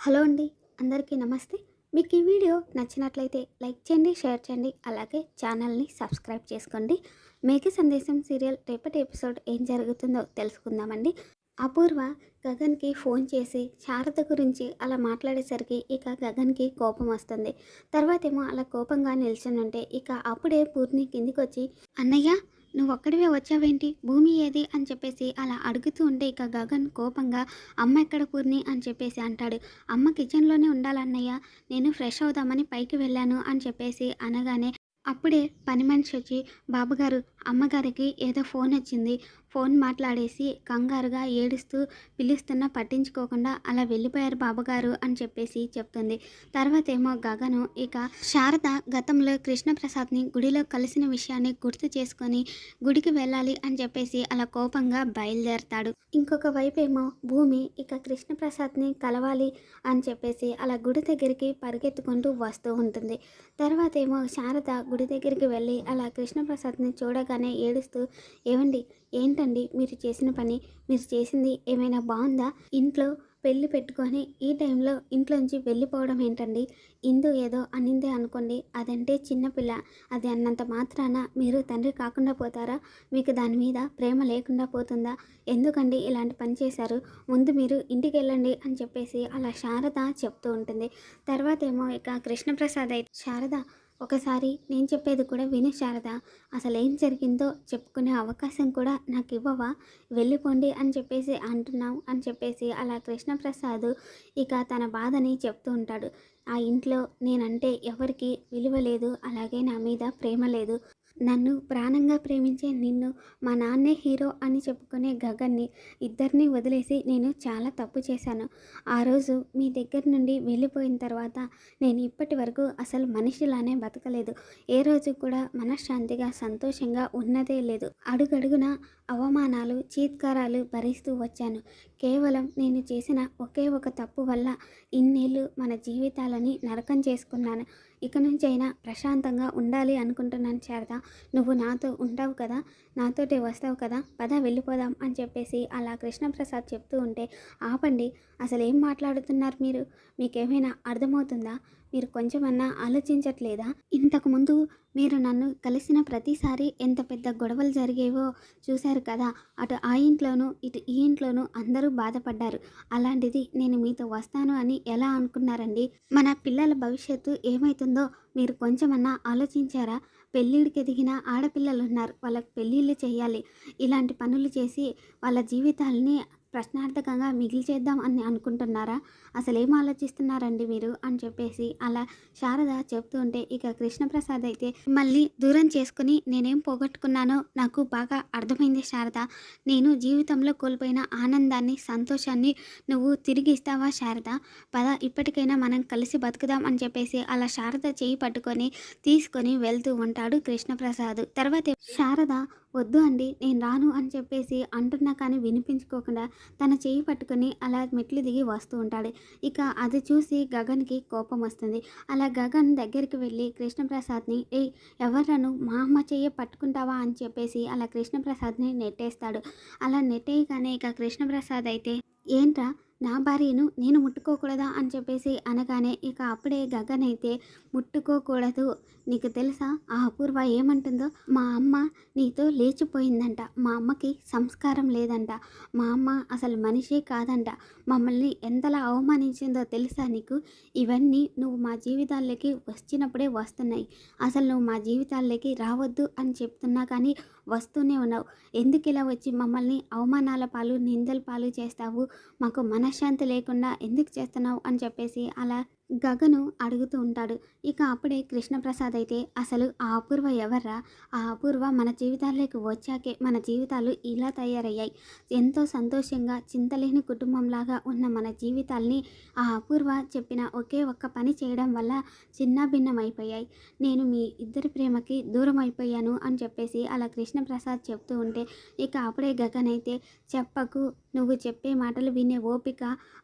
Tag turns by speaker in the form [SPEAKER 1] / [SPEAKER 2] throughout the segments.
[SPEAKER 1] Hello అండి అందరికీ నమస్తే. మీకు ఈ వీడియో నచ్చినట్లయితే లైక్ చేయండి షేర్ చేయండి అలాగే ఛానల్ని సబ్స్క్రైబ్ చేసుకోండి. మేఘ సందేశం సీరియల్ రేపటి ఎపిసోడ్ ఏం జరుగుతుందో తెలుసుకుందామండి. అపూర్వ గగన్కి ఫోన్ చేసి శారద గురించి అలా మాట్లాడేసరికి ఇక గగన్కి కోపం వస్తుంది. తర్వాత ఏమో అలా కోపంగా నిల్చునుంటే ఇక అప్పుడే పూర్ణి కిందికి వచ్చి అన్నయ్య నువ్వు ఒక్కడివే వచ్చావేంటి? భూమి ఏది? అని చెప్పేసి అలా అడుగుతూ ఉంటే ఇక గగన్ కోపంగా అమ్మ ఎక్కడ పూర్ణి అని చెప్పేసి అంటాడు. అమ్మ కిచెన్లోనే ఉండాలన్నయ్య నేను ఫ్రెష్ అవుదామని పైకి వెళ్ళాను అని చెప్పేసి అనగానే అప్పుడే పని మనిషి వచ్చి బాబుగారు అమ్మగారికి ఏదో ఫోన్ వచ్చింది. ఫోన్ మాట్లాడేసి కంగారుగా ఏడుస్తూ పిలుస్తున్నా పట్టించుకోకుండా అలా వెళ్ళిపోయారు బాబుగారు అని చెప్పేసి చెప్తుంది. తర్వాత ఏమో గగను ఇక శారద గతంలో కృష్ణప్రసాద్ని గుడిలో కలిసిన విషయాన్ని గుర్తు చేసుకొని గుడికి వెళ్ళాలి అని చెప్పేసి అలా కోపంగా బయలుదేరతాడు. ఇంకొక వైపు ఏమో భూమి ఇక కృష్ణప్రసాద్ని కలవాలి అని చెప్పేసి అలా గుడి దగ్గరికి పరిగెత్తుకుంటూ వస్తూ ఉంటుంది. తర్వాత ఏమో శారద గుడి దగ్గరికి వెళ్ళి అలా కృష్ణప్రసాద్ని చూడగానే ఏడుస్తూ ఏమండి ఏంటండి మీరు చేసిన పని? మీరు చేసింది ఏమైనా బాగుందా? ఇంట్లో పెళ్ళి పెట్టుకొని ఈ టైంలో ఇంట్లోంచి వెళ్ళిపోవడం ఏంటండి? ఇందు ఏదో అనిందే అనుకోండి అదంటే చిన్నపిల్ల అది అన్నంత మాత్రాన మీరు తండ్రి కాకుండా పోతారా? మీకు దాని మీద ప్రేమ లేకుండా పోతుందా? ఎందుకండి ఇలాంటి పని చేశారు? ముందు మీరు ఇంటికి వెళ్ళండి అని చెప్పేసి అలా శారద చెప్తూ ఉంటుంది. తర్వాత ఏమో ఇక కృష్ణప్రసాద్ అయితే శారద ఒకసారి నేను చెప్పేది కూడా విను శారద. అసలు ఏం జరిగిందో చెప్పుకునే అవకాశం కూడా నాకు ఇవ్వవా? వెళ్ళిపోండి అని చెప్పేసి అంటున్నావు అని చెప్పేసి అలా కృష్ణప్రసాద్ ఇక తన బాధని చెప్తూ ఉంటాడు. ఆ ఇంట్లో నేనంటే ఎవరికి విలువ లేదు అలాగే నా మీద ప్రేమ లేదు. నన్ను ప్రాణంగా ప్రేమించే నిన్ను మా నాన్నే హీరో అని చెప్పుకునే గగన్ని ఇద్దరిని వదిలేసి నేను చాలా తప్పు చేశాను. ఆ రోజు మీ దగ్గర నుండి వెళ్ళిపోయిన తర్వాత నేను ఇప్పటి వరకు అసలు మనిషిలానే బతకలేదు. ఏ రోజు కూడా మనశ్శాంతిగా సంతోషంగా ఉన్నదే లేదు. అడుగడుగున అవమానాలు చీత్కారాలు భరిస్తూ వచ్చాను. కేవలం నేను చేసిన ఒకే ఒక తప్పు వల్ల ఇన్నేళ్ళు మన జీవితాలని నరకం చేసుకున్నాను. ఇక నుంచైనా ప్రశాంతంగా ఉండాలి అనుకుంటున్నాను శారద. నువ్వు నాతో ఉంటావు కదా నాతోటే వస్తావు కదా పద వెళ్ళిపోదాం అని చెప్పేసి అలా కృష్ణప్రసాద్ చెప్తూ ఉంటే ఆపండి అసలు ఏం మాట్లాడుతున్నారు మీరు? మీకేమైనా అర్థమవుతుందా? మీరు కొంచెమన్నా ఆలోచించట్లేదా? ఇంతకుముందు మీరు నన్ను కలిసిన ప్రతిసారి ఎంత పెద్ద గొడవలు జరిగేవో చూశారు కదా. అటు ఆ ఇంట్లోనూ ఇటు ఈ ఇంట్లోనూ అందరూ బాధపడ్డారు. అలాంటిది నేను మీతో వస్తాను అని ఎలా అనుకున్నారండి? మన పిల్లల భవిష్యత్తు ఏమవుతుందో మీరు కొంచెమన్నా ఆలోచించారా? పెళ్ళిడికి ఎదిగిన ఆడపిల్లలు ఉన్నారు వాళ్ళకి పెళ్ళిళ్ళు చేయాలి. ఇలాంటి పనులు చేసి వాళ్ళ జీవితాలని ప్రశ్నార్థకంగా మిగిల్చేద్దాం అని అనుకుంటున్నారా? అసలు ఏం ఆలోచిస్తున్నారండి మీరు? అని చెప్పేసి అలా శారద చెప్తూ ఉంటే ఇక కృష్ణప్రసాద్ అయితే మళ్ళీ దూరం చేసుకుని నేనేం పోగొట్టుకున్నానో నాకు బాగా అర్థమైంది శారద. నేను జీవితంలో కోల్పోయిన ఆనందాన్ని సంతోషాన్ని నువ్వు తిరిగి ఇస్తావా శారద? పద ఇప్పటికైనా మనం కలిసి బతుకుదాం అని చెప్పేసి అలా శారద చేయి పట్టుకొని తీసుకొని వెళ్తూ ఉంటాడు కృష్ణప్రసాద్. తర్వాత శారద వద్దు అండి నేను రాను అని చెప్పేసి అంటున్నా కానీ వినిపించుకోకుండా తన చేయి పట్టుకుని అలా మెట్లు దిగి వస్తూ ఉంటాడు. ఇక అది చూసి గగన్కి కోపం వస్తుంది. అలా గగన్ దగ్గరికి వెళ్ళి కృష్ణప్రసాద్ని ఏ ఎవరను మా అమ్మ చెయ్యి పట్టుకుంటావా? అని చెప్పేసి అలా కృష్ణప్రసాద్ని నెట్టేస్తాడు. అలా నెట్టేయగానే ఇక కృష్ణప్రసాద్ అయితే ఏంట్రా? నా భార్యను నేను ముట్టుకోకూడదా అని చెప్పేసి అనగానే ఇక అప్పుడే గగన్ అయితే ముట్టుకోకూడదు. నీకు తెలుసా? ఆ అపూర్వ ఏమంటుందో? మా అమ్మ నీతో లేచిపోయిందంట. మా అమ్మకి సంస్కారం లేదంట. మా అమ్మ అసలు మనిషే కాదంట. మమ్మల్ని ఎంతలా అవమానించిందో తెలుసా నీకు? ఇవన్నీ నువ్వు మా జీవితాల్లోకి వచ్చినప్పుడే వస్తున్నాయి. అసలు నువ్వు మా జీవితాల్లోకి రావద్దు అని చెప్తున్నా కానీ వస్తూనే ఉన్నావు. ఎందుకు ఇలా వచ్చి మమ్మల్ని అవమానాల పాలు నిందల పాలు చేస్తావు? మాకు మన మనశ్శాంతి లేకుండా ఎందుకు చేస్తున్నావు అని చెప్పేసి అలా గగను అడుగుతూ ఉంటాడు. ఇక అప్పుడే కృష్ణప్రసాద్ అయితే అసలు ఆ అపూర్వ ఎవర్రా? ఆ అపూర్వ మన జీవితాల్లోకి వచ్చాకే మన జీవితాలు ఇలా తయారయ్యాయి. ఎంతో సంతోషంగా చింతలేని కుటుంబంలాగా ఉన్న మన జీవితాల్ని ఆ అపూర్వ చెప్పిన ఒకే ఒక్క పని చేయడం వల్ల చిన్నభిన్నమైపోయాయి నేను మీ ఇద్దరి ప్రేమకి దూరం అయిపోయాను అని చెప్పేసి అలా కృష్ణప్రసాద్ చెప్తూ ఉంటే ఇక అప్పుడే గగన్ అయితే చెప్పకు నువ్వు చెప్పే మాటలు వినే ఓపిక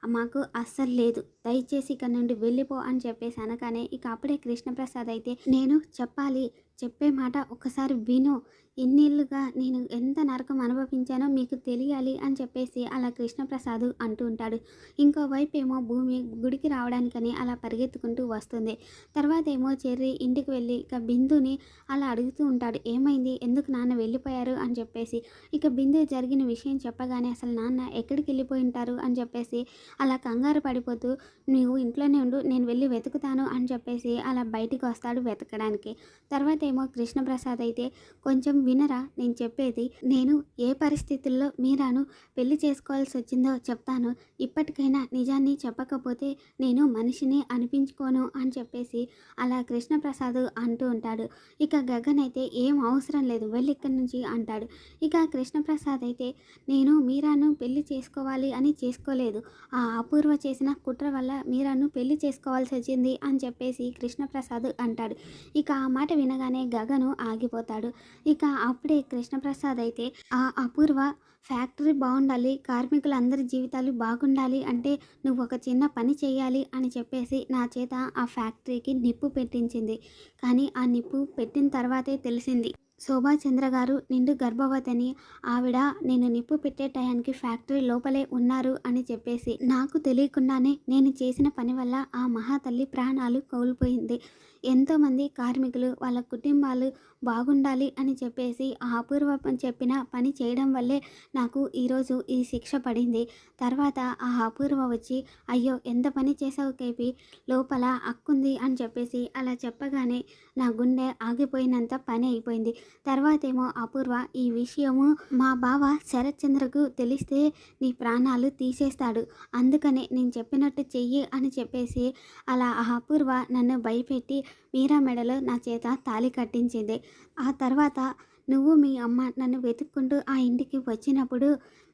[SPEAKER 1] మాకు అస్సలు లేదు. దయచేసి ఇక్కడ నుండి వెళ్ళిపో అని చెప్పేసి అనగానే ఇక అప్పుడే కృష్ణప్రసాద్ అయితే నేను చెప్పాలి చెప్పే మాట ఒకసారి విను. ఇన్నేళ్ళుగా నేను ఎంత నరకం అనుభవించానో మీకు తెలియాలి అని చెప్పేసి అలా కృష్ణప్రసాద్ అంటూ ఉంటాడు. ఇంకోవైపు ఏమో భూమి గుడికి రావడానికని అలా పరిగెత్తుకుంటూ వస్తుంది. తర్వాత ఏమో చెర్రి ఇంటికి వెళ్ళి ఇక బిందుని అలా అడుగుతూ ఉంటాడు. ఏమైంది? ఎందుకు నాన్న వెళ్ళిపోయారు? అని చెప్పేసి. ఇక బిందు జరిగిన విషయం చెప్పగానే అసలు నాన్న ఎక్కడికి వెళ్ళిపోయి ఉంటారు? అని చెప్పేసి అలా కంగారు పడిపోతూ నువ్వు ఇంట్లోనే ఉండు నేను వెళ్ళి వెతుకుతాను అని చెప్పేసి అలా బయటికి వస్తాడు వెతకడానికి. తర్వాత ఏమో కృష్ణప్రసాద్ అయితే కొంచెం వినరా? నేను చెప్పేది నేను ఏ పరిస్థితుల్లో మీరాను పెళ్ళి చేసుకోవాల్సి వచ్చిందో చెప్తాను. ఇప్పటికైనా నిజాన్ని చెప్పకపోతే నేను మనిషిని అనిపించుకోను అని చెప్పేసి అలా కృష్ణప్రసాద్ అంటూ ఉంటాడు. ఇక గగన్ అయితే ఏం అవసరం లేదు వెళ్ళి ఇక్కడి నుంచి అంటాడు. ఇక కృష్ణప్రసాద్ అయితే నేను మీరాను పెళ్ళి చేసుకోవాలి అని చేసుకోలేదు. ఆ అపూర్వ చేసిన కుట్ర వల్ల మీరాను పెళ్ళి చేసుకోవాల్సి వచ్చింది అని చెప్పేసి కృష్ణప్రసాద్ అంటాడు. ఇక ఆ మాట వినగానే గగను ఆగిపోతాడు. ఇక అప్పుడే కృష్ణప్రసాద్ అయితే ఆ అపూర్వ ఫ్యాక్టరీ బాగుండాలి కార్మికులందరి జీవితాలు బాగుండాలి అంటే నువ్వు ఒక చిన్న పని చేయాలి అని చెప్పేసి నా చేత ఆ ఫ్యాక్టరీకి నిప్పు పెట్టించింది. కానీ ఆ నిప్పు పెట్టిన తర్వాతే తెలిసింది. శోభాచంద్ర గారు నిండు గర్భవతిని. ఆవిడ నేను నిప్పు పెట్టే టయానికి ఫ్యాక్టరీ లోపలే ఉన్నారు అని చెప్పేసి నాకు తెలియకుండానే నేను చేసిన పని వల్ల ఆ మహాతల్లి ప్రాణాలు కోల్పోయింది. ఎంతోమంది కార్మికులు వాళ్ళ కుటుంబాలు బాగుండాలి అని చెప్పేసి ఆ అపూర్వ చెప్పిన పని చేయడం వల్లే నాకు ఈరోజు ఈ శిక్ష పడింది. తర్వాత ఆ అపూర్వ వచ్చి అయ్యో ఎంత పని చేసావు కేపి? లోపల అక్కుంది అని చెప్పేసి అలా చెప్పగానే నా గుండె ఆగిపోయినంత పని అయిపోయింది. తర్వాత ఏమో అపూర్వ ఈ విషయము మా బావ శరత్చంద్రకు తెలిస్తే నీ ప్రాణాలు తీసేస్తాడు. అందుకనే నేను చెప్పినట్టు చెయ్యి అని చెప్పేసి అలా ఆ అపూర్వ నన్ను భయపెట్టి మీరా మెడలో నా చేత తాళి కట్టించింది. ఆ తర్వాత నువ్వు మీ అమ్మ నన్ను వెతుక్కుంటూ ఆ ఇంటికి వచ్చినప్పుడు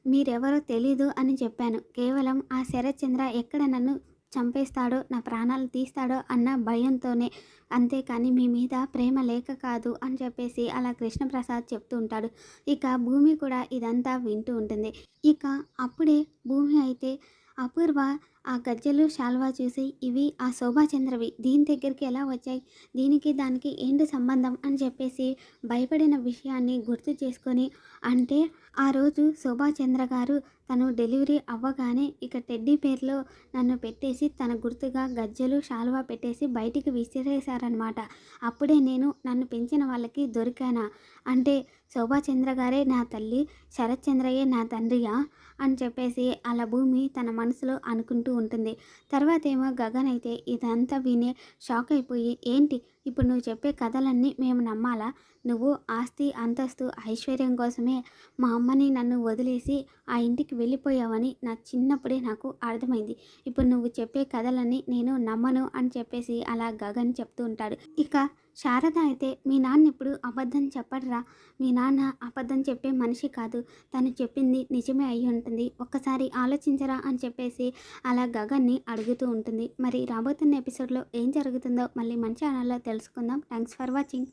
[SPEAKER 1] మీరెవరో తెలీదు అని చెప్పాను. కేవలం ఆ శరత్చంద్ర ఎక్కడ నన్ను చంపేస్తాడో నా ప్రాణాలు తీస్తాడో అన్న భయంతోనే అంతేకాని మీ మీద ప్రేమ లేక కాదు అని చెప్పేసి అలా కృష్ణప్రసాద్ చెప్తూ ఉంటాడు ఇక భూమి కూడా ఇదంతా వింటూ ఉంటుంది. ఇక అప్పుడే భూమి అయితే అపూర్వ ఆ గజ్జలు శాల్వా చూసి ఇవి ఆ శోభాచంద్రవి దీని దగ్గరికి ఎలా వచ్చాయి? దీనికి దానికి ఏంటి సంబంధం? అని చెప్పేసి భయపడిన విషయాన్ని గుర్తు చేసుకొని అంటే ఆ రోజు శోభాచంద్ర గారు తను డెలివరీ అవ్వగానే ఇక టెడ్డీ పేర్లో నన్ను పెట్టేసి తన గుర్తుగా గజ్జలు శాల్వా పెట్టేసి బయటికి విసిరేశారనమాట అప్పుడే నేను నన్ను పెంచిన వాళ్ళకి దొరికానా? అంటే శోభాచంద్ర గారే నా తల్లి శరత్చంద్రయే నా తండ్రియా? అని చెప్పేసి అలా భూమి తన మనసులో అనుకుంటూ ఉంటుంది. తర్వాత ఏమో గగన్ అయితే ఇదంతా వినే షాక్ అయిపోయి ఏంటి? ఇప్పుడు నువ్వు చెప్పే కథలన్నీ మేము నమ్మాలా? నువ్వు ఆస్తి అంతస్తు ఐశ్వర్యం కోసమే మా అమ్మని నన్ను వదిలేసి ఆ ఇంటికి వెళ్ళిపోయావని నా చిన్నప్పుడే నాకు అర్థమైంది. ఇప్పుడు నువ్వు చెప్పే కథలన్నీ నేను నమ్మను అని చెప్పేసి అలా గగన్ చెప్తూ ఉంటాడు. ఇక శారద అయితే మీ నాన్న ఇప్పుడు అబద్ధం చెప్పడరా? మీ నాన్న అబద్ధం చెప్పే మనిషి కాదు. తను చెప్పింది నిజమే అయి ఉంటుంది. ఒక్కసారి ఆలోచించరా? అని చెప్పేసి అలా గగన్ని అడుగుతూ ఉంటుంది. మరి రాబోతున్న ఎపిసోడ్లో ఏం జరుగుతుందో మళ్ళీ మంచి ఛానల్లో తెలుసుకుందాం. Thanks for watching.